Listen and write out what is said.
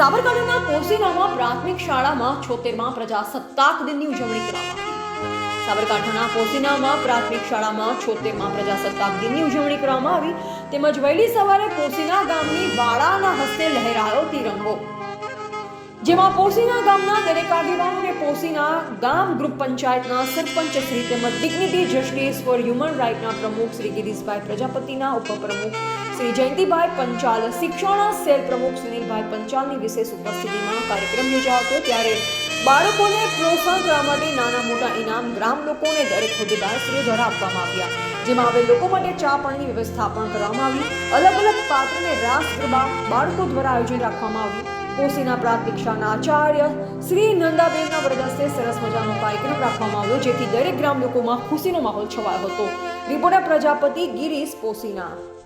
સાબરકાંઠાના પોસીનામાં પ્રાથમિક શાળામાં છોતેરમાં પ્રજાસત્તાક દિનની ઉજવણી કરવામાં આવી. સાબરકાંઠાના પોસીનામાં પ્રાથમિક શાળામાં છોતેરમાં પ્રજાસત્તાક દિનની ઉજવણી કરવામાં આવી. તેમજ વહેલી સવારે પોસીના ગામની વાળાના હસ્તે લહેરાયો તિરંગો. જેમાં પોસીના ગામના દરેક આગેવાનો અને પોસીના ગામ ગ્રુપ પંચાયતના સરપંચ શ્રી તેમજ ડિગ્નિટી જસ્ટિસ ફોર હ્યુમન રાઇટના પ્રમુખ શ્રી ગિરીશભાઈ પ્રજાપતિના ઉપપ્રમુખ શ્રી જયંતિભાઈ પંચાલ, શિક્ષણ સેલ પ્રમુખ સુનિલભાઈ પંચાલની વિશેષ ઉપસ્થિતિમાં કાર્યક્રમ યોજાયો હતો. ત્યારે બાળકોને પ્રોત્સાહન કરવા માટે નાના મોટા ઇનામ ગ્રામ લોકોને દરેક હોદ્દેદારશ્રીઓ દ્વારા આપવામાં આવ્યા. જેમાં હવે લોકો માટે ચા પાણીની વ્યવસ્થા પણ કરવામાં આવી. અલગ અલગ પાત્રને રાસ ગરબા બાળકો દ્વારા આયોજન રાખવામાં આવ્યું. કોસીના પ્રાથમિક શાળાના આચાર્ય શ્રી નંદાબેનના વરદસ્તે સરસ મજાનો કાર્યક્રમ રાખવામાં આવ્યો, જેથી દરેક ગ્રામ લોકોમાં ખુશીનો માહોલ છવાયો હતો. રિપોર્ટર પ્રજાપતિ ગિરીશ પોસીના